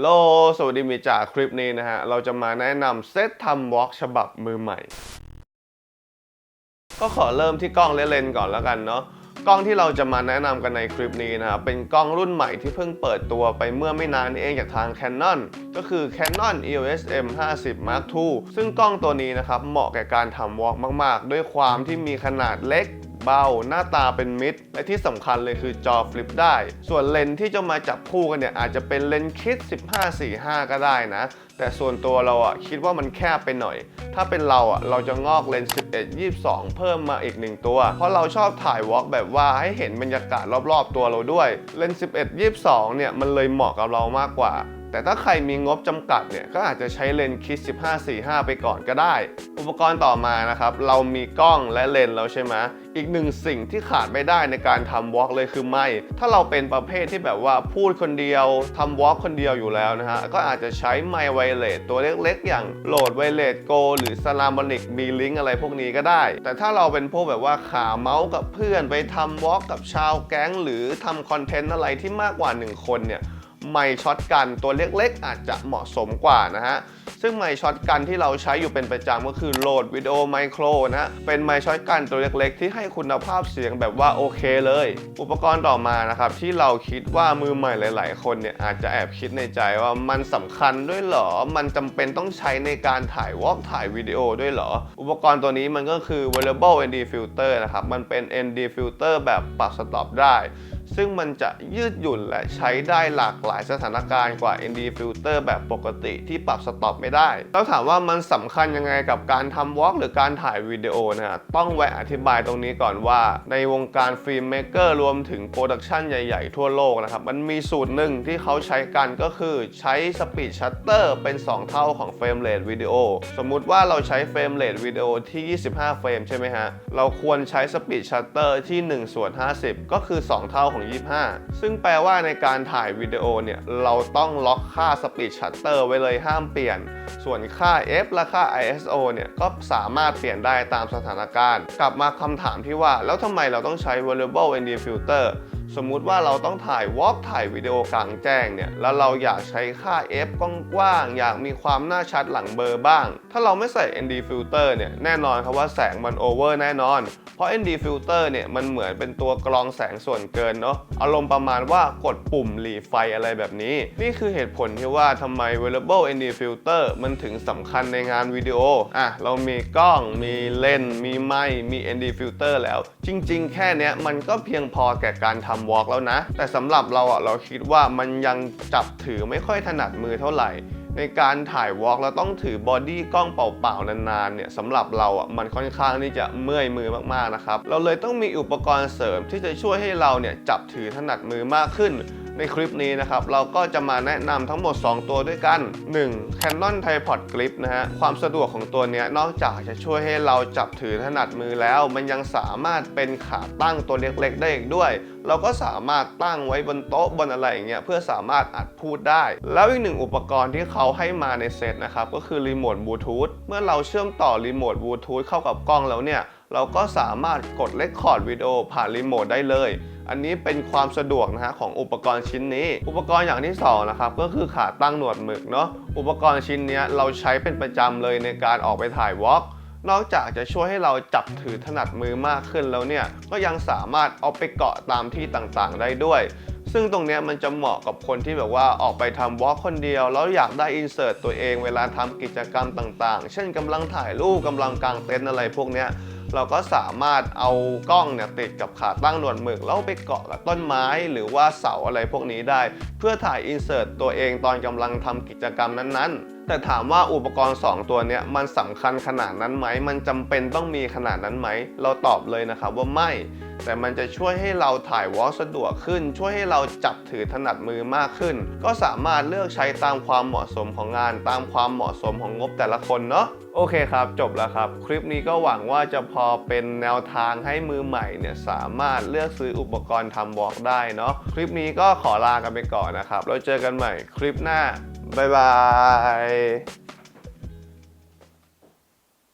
โลสวัสดีมีจากคลิปนี้นะฮะ เราจะมาแนะนำเซตทำวอล์กฉบับมือใหม่ ก็ขอเริ่มที่กล้องและเลนส์ก่อนแล้วกันเนาะ กล้องที่เราจะมาแนะนำกันในคลิปนี้นะครับ เป็นกล้องรุ่นใหม่ที่เพิ่งเปิดตัวไปเมื่อไม่นานนี้เองจากทาง Canon ก็คือ Canon EOS M50 Mark II ซึ่งกล้องตัวนี้นะครับ เหมาะแก่การทำวอล์กมาก ๆ ด้วยความที่มีขนาดเล็ก เบา หน้าตาเป็นมิด และที่สำคัญเลยคือจอฟลิปได้ ส่วนเลนส์ที่จะมาจับคู่กันเนี่ยอาจจะเป็นเลนส์คิด 15-45 ก็ได้นะ แต่ส่วนตัวเราอะคิดว่ามันแคบไปหน่อย ถ้าเป็นเราอะเราจะงอกเลนส์11-22 เพิ่มมาอีก1ตัว เพราะเราชอบถ่ายวอล์กแบบว่าให้เห็นบรรยากาศรอบๆ ตัวเราด้วย เลนส์11-22 เนี่ยมันเลยเหมาะกับเรามากกว่า แต่ถ้าใครมีงบจำกัดเนี่ยก็อาจจะใช้เลนส์คิด 15-45 ไปก่อนก็ได้ อุปกรณ์ต่อมานะครับ เรามีกล้องและเลนส์แล้วใช่ไหมอีกหนึ่งสิ่งที่ขาดไม่ได้ในการทำวอล์กเลยคือไมค์ถ้าเราเป็นประเภทที่แบบว่าพูดคนเดียวทำวอล์กคนเดียวอยู่แล้วนะฮะ ก็อาจจะใช้ไมค์ไวเลสตัวเล็กๆ อย่างโหลดไวเลสโกหรือสลามอนิกมีลิงก์อะไรพวกนี้ก็ได้ แต่ถ้าเราเป็นพวกแบบว่าขาเมาส์กับเพื่อนไปทำวอล์กกับชาวแก๊ง หรือทำคอนเทนต์อะไรที่มากกว่า 1 คนเนี่ย ไมช็อตกันตัวเล็กๆ อาจจะเหมาะสมกว่านะฮะซึ่งไมช็อตกันที่เราใช้อยู่เป็นประจำก็คือโหลดวิดีโอไมโครนะเป็นไมช็อตกันตัวเล็กๆ ที่ให้คุณภาพเสียงแบบว่าโอเคเลย อุปกรณ์ต่อมานะครับที่เราคิดว่ามือใหม่หลาย ๆ คนเนี่ยอาจจะแอบคิดในใจว่ามันสำคัญด้วยเหรอ มันจำเป็นต้องใช้ในการถ่ายวอล์กถ่ายวิดีโอด้วยเหรอ อุปกรณ์ตัวนี้มันก็คือ variable ND filter นะครับมันเป็น ND filter แบบปรับสต็อปได้ ซึ่งมันจะยืดหยุ่นและใช้ได้หลากหลายสถานการณ์กว่า ND filter แบบปกติที่ปรับสต็อปไม่ได้แล้วถามว่ามันสำคัญยังไงกับการทำวอล์กหรือการถ่ายวิดีโอนะฮะต้องแวะอธิบายตรงนี้ก่อนว่า ในวงการฟิล์มเมกเกอร์รวมถึงโปรดักชันใหญ่ๆ ทั่วโลกนะครับมันมีสูตรหนึ่งที่เขาใช้กันก็คือใช้สปีดชัตเตอร์เป็น 2 เท่าของเฟรมเรทวิดีโอสมมุติว่าเราใช้เฟรมเรทวิดีโอที่ 25 เฟรมใช่ไหมฮะเราควรใช้สปีดชัตเตอร์ที่1ส่วน50 ก็คือ 2 เท่าของ25 ซึ่งแปลว่าในการถ่ายวิดีโอเนี่ย เราต้องล็อกค่าสปีดชัตเตอร์ไว้เลยห้ามเปลี่ยน ส่วนค่า f และค่า ISO เนี่ย ก็สามารถเปลี่ยนได้ตามสถานการณ์ กลับมาคำถามที่ว่า แล้วทำไมเราต้องใช้ variable ND filter สมมุติว่าเราต้องถ่ายวอล์กถ่ายวิดีโอกลางแจ้งเนี่ย แล้วเราอยากใช้ค่า f กว้างๆ อยากมีความหน่าชัดหลังเบอร์บ้าง ถ้าเราไม่ใส่ ND filter เนี่ย แน่นอนครับว่าแสงมันโอเวอร์แน่นอน เพราะ ND filter เนี่ย มันเหมือนเป็นตัวกรองแสงส่วนเกินเนาะ อารมณ์ประมาณว่ากดปุ่มหลีไฟอะไรแบบนี้ นี่คือเหตุผลที่ว่าทำไม variable ND filter มันถึงสำคัญในงานวิดีโอ อะ เรามีกล้อง มีเลนส์ มีไมค์ มี ND filter แล้ว จริง ๆ แค่เนี้ยมันก็เพียงพอแก่การทำำวอล์กแล้วนะ แต่สำหรับเราอะเราคิดว่ามันยังจับถือไม่ค่อยถนัดมือเท่าไหร่ ในการถ่ายวอล์กแล้วต้องถือบอดี้กล้องเปล่าๆนานๆเนี่ยสำหรับเราอะมันค่อนข้างที่จะเมื่อยมือมากๆนะครับเราเลยต้องมีอุปกรณ์เสริมที่จะช่วยให้เราเนี่ยจับถือถนัดมือมากขึ้น ในคลิปนี้นะครับ เราก็จะมาแนะนำทั้งหมด 2 ตัวด้วยกัน 1. Canon Tripod Grip นะฮะ ความสะดวกของตัวนี้นอกจากจะช่วยให้เราจับถือถนัดมือแล้ว มันยังสามารถเป็นขาตั้งตัวเล็กๆ ได้อีกด้วย เราก็สามารถตั้งไว้บนโต๊ะบนอะไรอย่างเงี้ยเพื่อสามารถอัดพูดได้ แล้วอีกหนึ่งอุปกรณ์ที่เขาให้มาในเซตนะครับก็คือรีโมทบลูทูธเมื่อเราเชื่อมต่อรีโมทบลูทูธเข้ากับกล้องแล้วเนี่ยเราก็สามารถกดเลคคอร์ดวิดีโอผ่านรีโมทได้เลย อันนี้เป็นความสะดวกนะฮะของอุปกรณ์ชิ้นนี้ อุปกรณ์อย่างที่สองนะครับก็คือขาตั้งหนวดหมึกเนาะอุปกรณ์ชิ้นนี้เราใช้เป็นประจำเลยในการออกไปถ่ายวอล์กนอกจากจะช่วยให้เราจับถือถนัดมือมากขึ้นแล้วเนี่ย ก็ยังสามารถเอาไปเกาะตามที่ต่างๆ ได้ด้วย ซึ่งตรงนี้มันจะเหมาะกับคนที่แบบว่าออกไปทำวอล์กคนเดียว แล้วอยากได้อินเสิร์ตตัวเองเวลาทำกิจกรรมต่างๆ เช่นกำลังถ่ายรูปกำลังกางเต็นท์อะไรพวกนี้เราก็สามารถเอากล้องเนี่ยติดกับขาตั้งหนวดหมึกแล้วไปเกาะกับต้นไม้หรือว่าเสาอะไรพวกนี้ได้ เพื่อถ่ายอินเสิร์ตตัวเองตอนกำลังทำกิจกรรมนั้นๆ แต่ถามว่าอุปกรณ์ 2 ตัวเนี้ยมันสำคัญขนาดนั้นไหม มันจำเป็นต้องมีขนาดนั้นไหม เราตอบเลยนะครับว่าไม่แต่มันจะช่วยให้เราถ่ายวอล์กสะดวกขึ้น ช่วยให้เราจับถือถนัดมือมากขึ้น ก็สามารถเลือกใช้ตามความเหมาะสมของงาน ตามความเหมาะสมของงบแต่ละคนเนาะโอเคครับ จบแล้วครับ คลิปนี้ก็หวังว่าจะพอเป็นแนวทางให้มือใหม่เนี่ยสามารถเลือกซื้ออุปกรณ์ทำวอล์กได้เนาะคลิปนี้ก็ขอลากันไปก่อนนะครับแล้วเจอกันใหม่คลิปหน้าบ๊ายบาย